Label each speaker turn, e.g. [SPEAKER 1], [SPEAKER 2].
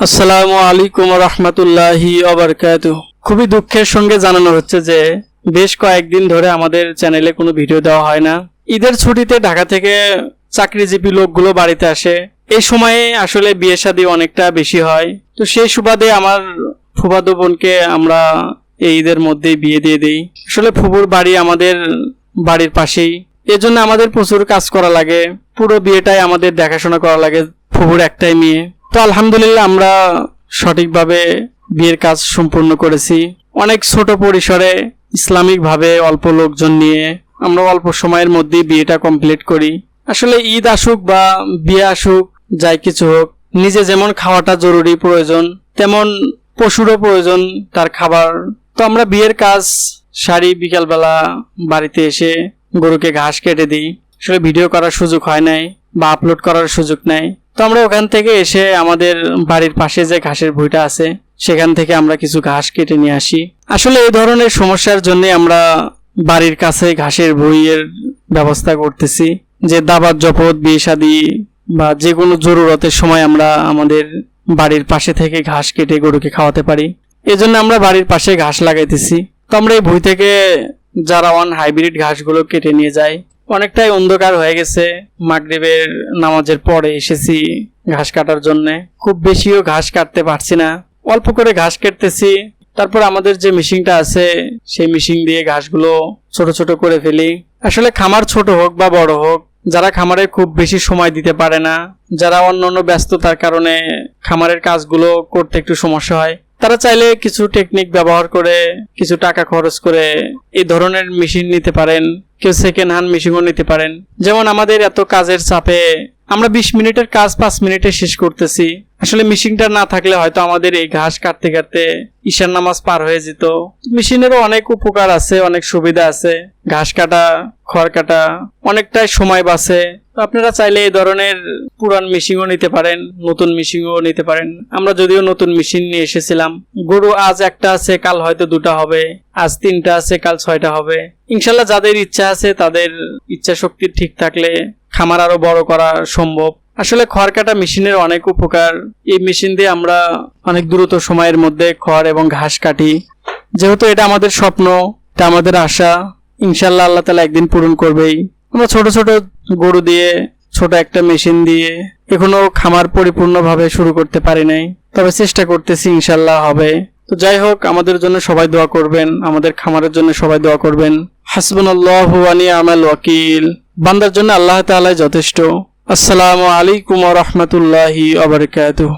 [SPEAKER 1] আসসালামু আলাইকুম রহমতুল্লাহি খুবই দুঃখের সঙ্গে জানানো হচ্ছে যে বেশ কয়েকদিন ধরে আমাদের চ্যানেলে কোনো ভিডিও দেওয়া হয় না। ঈদের ছুটিতে ঢাকা থেকে চাকরিজীবী লোকগুলো বাড়িতে আসে। এই সময়ে আসলে বিয়ে শাদী অনেকটা বেশি হয়। তো সেই সুবাদে আমার ফুফাতো বোনকে আমরা এই ঈদের মধ্যেই বিয়ে দিয়ে দিই। আসলে ফুবুর বাড়ি আমাদের বাড়ির পাশেই। এজন্য আমাদের প্রচুর কাজ করা লাগে। পুরো বিয়েটাই আমাদের দেখাশোনা করা লাগে ফুবুর একটাই মেয়ে। তো আলহামদুলিল্লাহ আমরা সঠিকভাবে বিয়ের কাজ সম্পূর্ণ করেছি। অনেক ছোট পরিসরে ইসলামিকভাবে অল্প লোকজন নিয়ে আমরা অল্প সময়ের মধ্যেই বিয়েটা কমপ্লিট করি। আসলে ঈদ আসুক বা বিয়ে আসুক, যাই কিছু হোক, নিজে যেমন খাওয়াটা জরুরি প্রয়োজন, তেমন পশুরও প্রয়োজন তার খাবার। তো আমরা বিয়ের কাজ সারি, বিকালবেলা বাড়িতে এসে গরুকে ঘাস কেটে দিই। আসলে ভিডিও করার সুযোগ হয় নাই বা আপলোড করার সুযোগ নাই। তো আমরা ওখান থেকে এসে আমাদের বাড়ির পাশে যে ঘাসের ভুঁইটা আছে, সেখান থেকে আমরা কিছু ঘাস কেটে নিয়ে আসি। আসলে এই ধরনের সমস্যার জন্য আমরা বাড়ির কাছে ঘাসের ভুঁইয়ের ব্যবস্থা করতেছি। যে দাবার জপত বিয়ে শাদী বা যে কোনো জরুরতের সময় আমরা আমাদের বাড়ির পাশে থেকে ঘাস কেটে গরুকে খাওয়াতে পারি। এজন্য আমরা বাড়ির পাশে ঘাস লাগাইতেছি। তো আমরা এই ভুঁই থেকে যারা ওয়ান হাইব্রিড ঘাসগুলো কেটে নিয়ে যাই অনেকটাই অন্ধকার হয়ে গেছে। মাগরিবের নামাজের পরে এসেছি ঘাস কাটার জন্য। খুব বেশিও ঘাস কাটতে পারছি না। অল্প করে ঘাস কাটতেছি। তারপর আমাদের যে মেশিনটা আছে, সেই মেশিন দিয়ে ঘাসগুলো ছোট ছোট করে ফেলি। আসলে খামার ছোট হোক বা বড় হোক, যারা খামারে খুব বেশি সময় দিতে পারে না, যারা অন্য অন্য ব্যস্ততার কারণে খামারের কাজগুলো করতে একটু সমস্যা হয় তারা চাইলে কিছু টেকনিক ব্যবহার করে, কিছু টাকা খরচ করে এই ধরনের মেশিন নিতে পারেন, কেউ সেকেন্ড হ্যান্ড মেশিনও নিতে পারেন। যেমন আমাদের এত কাজের চাপে আমরা বিশ মিনিটের কাজ পাঁচ মিনিটে শেষ করতেছি। আসলে মেশিনটা না থাকলে হয়তো আমাদের এই ঘাস কাটতে কাটতে ঈশান নামাজ পার হয়ে যেত। মেশিনেরও অনেক উপকার আছে, অনেক সুবিধা আছে। ঘাস কাটা, খড় কাটা, অনেকটাই সময় বাঁচে। আপনারা চাইলে এই ধরনের পুরান মেশিনও নিতে পারেন, নতুন মেশিনও নিতে পারেন। আমরা যদিও নতুন মেশিন নিয়ে এসেছিলাম। গরু আজ একটা আছে, কাল হয়তো দুটা হবে। আজ তিনটা আছে, কাল ছয়টা হবে। ইনশাল্লাহ যাদের ইচ্ছা আছে, তাদের ইচ্ছা শক্তি ঠিক থাকলে খামার আরও বড় করা সম্ভব। আসলে খড় কাটা মেশিনের অনেক উপকার। এই মেশিন দিয়ে আমরা অনেক দ্রুত সময়ের মধ্যে খড় এবং ঘাস কাটি। যেহেতু এটা আমাদের স্বপ্ন, এটা আমাদের আশা ইনশাল্লাহ আল্লাহ তালা একদিন পূরণ করবেই। আমরা ছোট ছোট গরু দিয়ে, ছোট একটা মেশিন দিয়ে এখনও খামার পরিপূর্ণভাবে শুরু করতে পারি নাই। তবে চেষ্টা করতেছি ইনশাল্লাহ হবে। তো যাই হোক, আমাদের জন্য সবাই দোয়া করবেন, আমাদের খামারের জন্য সবাই দোয়া করবেন। হাসবুনাল্লাহ ওয়ানি আমাল ওয়াকিল। বান্দার জন্য আল্লাহ তালাই যথেষ্ট। আসসালামু আলাইকুম রহমতুল্লাহি বারাকাতুহু।